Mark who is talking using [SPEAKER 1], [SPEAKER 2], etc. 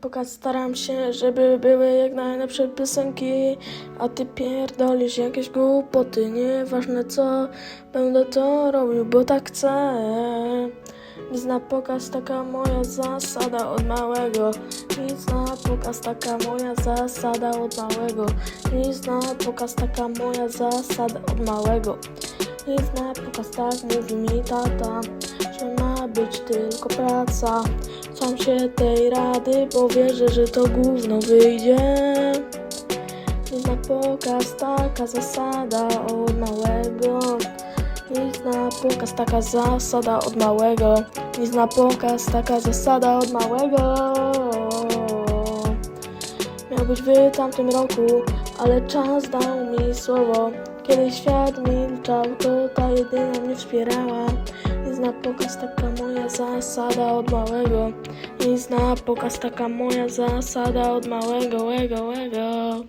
[SPEAKER 1] pokaz staram się, żeby były jak najlepsze piosenki, a ty pierdolisz jakieś głupoty, nieważne co, będę to robił, bo tak chcę. Nic na pokaz, taka moja zasada od małego. Nic na pokaz, taka moja zasada od małego. Nic na pokaz, taka moja zasada od małego. Nic na pokaz, tak mówi mi tata, być tylko praca. Sam się tej rady, bo wierzę, że to gówno wyjdzie. Nic pokaz, taka zasada od małego. Nic na pokaz, taka zasada od małego. Nic na pokaz, taka zasada od małego. Miał być w tamtym roku, ale czas dał mi słowo. Kiedy świat milczał, to ta jedyna mnie wspierała. Na pokaz, taka moja zasada od małego. Nic na pokaz, taka moja zasada od małego, łego, łego.